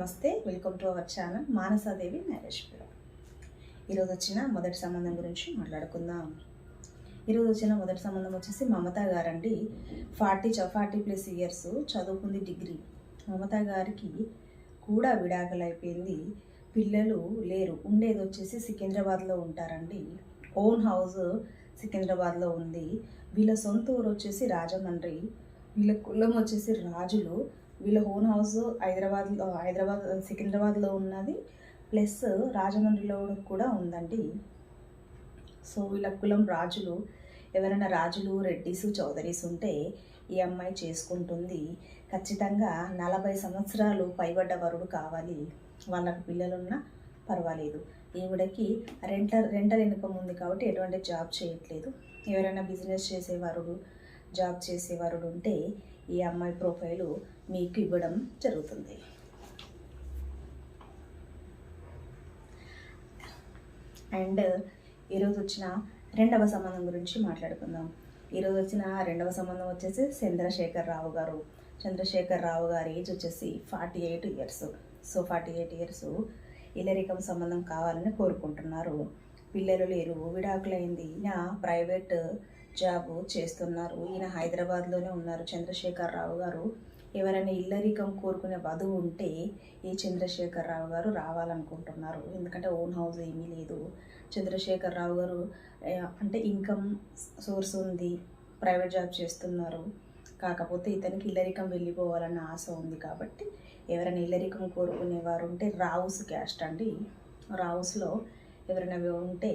నమస్తే welcome to our channel Manasadevi marriage bureau ఈరోజు వచ్చిన మొదటి సంబంధం గురించి మాట్లాడుకుందాం. ఈరోజు వచ్చిన మొదటి సంబంధం వచ్చేసి మమత గారండి. ఫార్టీ ఫార్టీ ప్లస్ ఇయర్స్ చదువుకుంది డిగ్రీ. మమత గారికి కూడా విడాకులు అయిపోయింది పిల్లలు లేరు. ఉండేది వచ్చేసి సికింద్రాబాద్లో ఉంటారండి. ఓన్ హౌస్ సికింద్రాబాద్లో ఉంది. వీళ్ళ సొంత ఊరు వచ్చేసి రాజమండ్రి. వీళ్ళ కులం వచ్చేసి రాజులు. వీళ్ళ ఓన్ హౌస్ హైదరాబాద్లో హైదరాబాద్ సికింద్రాబాద్లో ఉన్నది. ప్లస్ రాజమండ్రిలో కూడా ఉందండి. సో వీళ్ళ కులం రాజులు ఎవరైనా రాజులు రెడ్డిస్ చౌదరీస్ ఉంటే ఈ అమ్మాయి చేసుకుంటుంది. ఖచ్చితంగా నలభై సంవత్సరాలు పైబడ్డ వరుడు కావాలి. వాళ్ళకు పిల్లలున్నా పర్వాలేదు. ఈవిడకి రెంటర్ రెంటల్ ఇన్కమ్ ఉంది కాబట్టి ఎటువంటి జాబ్ చేయట్లేదు. ఎవరైనా బిజినెస్ చేసేవారు జాబ్ చేసేవారు ఉంటే ఈ అమ్మాయి ప్రొఫైలు మీకు ఇవ్వడం జరుగుతుంది. అండ్ ఈరోజు వచ్చిన రెండవ సంబంధం గురించి మాట్లాడుకుందాం. ఈరోజు వచ్చిన రెండవ సంబంధం వచ్చేసి చంద్రశేఖర్ రావు గారు. చంద్రశేఖర్ రావు గారి ఏజ్ వచ్చేసి forty eight years so forty eight years ఇల్లరికం సంబంధం కావాలని కోరుకుంటున్నారు. పిల్లలు లేరు విడాకులైంది. నా ప్రైవేట్ జాబ్ చేస్తున్నారు. ఈయన హైదరాబాద్లోనే ఉన్నారు. చంద్రశేఖర్ రావు గారు ఎవరైనా ఇల్లరికం కోరుకునే వధువు ఉంటే ఈ చంద్రశేఖర్ రావు గారు రావాలనుకుంటున్నారు. ఎందుకంటే ఓన్ హౌస్ ఏమీ లేదు. చంద్రశేఖర్ రావు గారు అంటే ఇన్కమ్ సోర్స్ ఉంది. ప్రైవేట్ జాబ్ చేస్తున్నారు. కాకపోతే ఇతనికి ఇల్లరికం వెళ్ళిపోవాలన్న ఆశ ఉంది కాబట్టి ఎవరైనా ఇల్లరికం కోరుకునేవారు ఉంటే రావుస్ క్యాస్ట్ అండి. రావుస్లో ఎవరైనా ఉంటే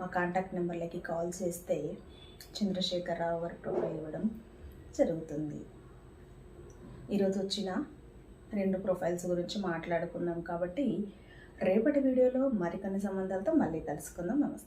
మా కాంటాక్ట్ నెంబర్లకి కాల్ చేస్తే చంద్రశేఖరరావు రావు ప్రొఫైల్ ఇవ్వడం జరుగుతుంది. ఈరోజు వచ్చిన రెండు ప్రొఫైల్స్ గురించి మాట్లాడుకున్నాం కాబట్టి రేపటి వీడియోలో మరికొన్ని సంబంధాలతో మళ్ళీ కలుసుకుందాం. నమస్తే.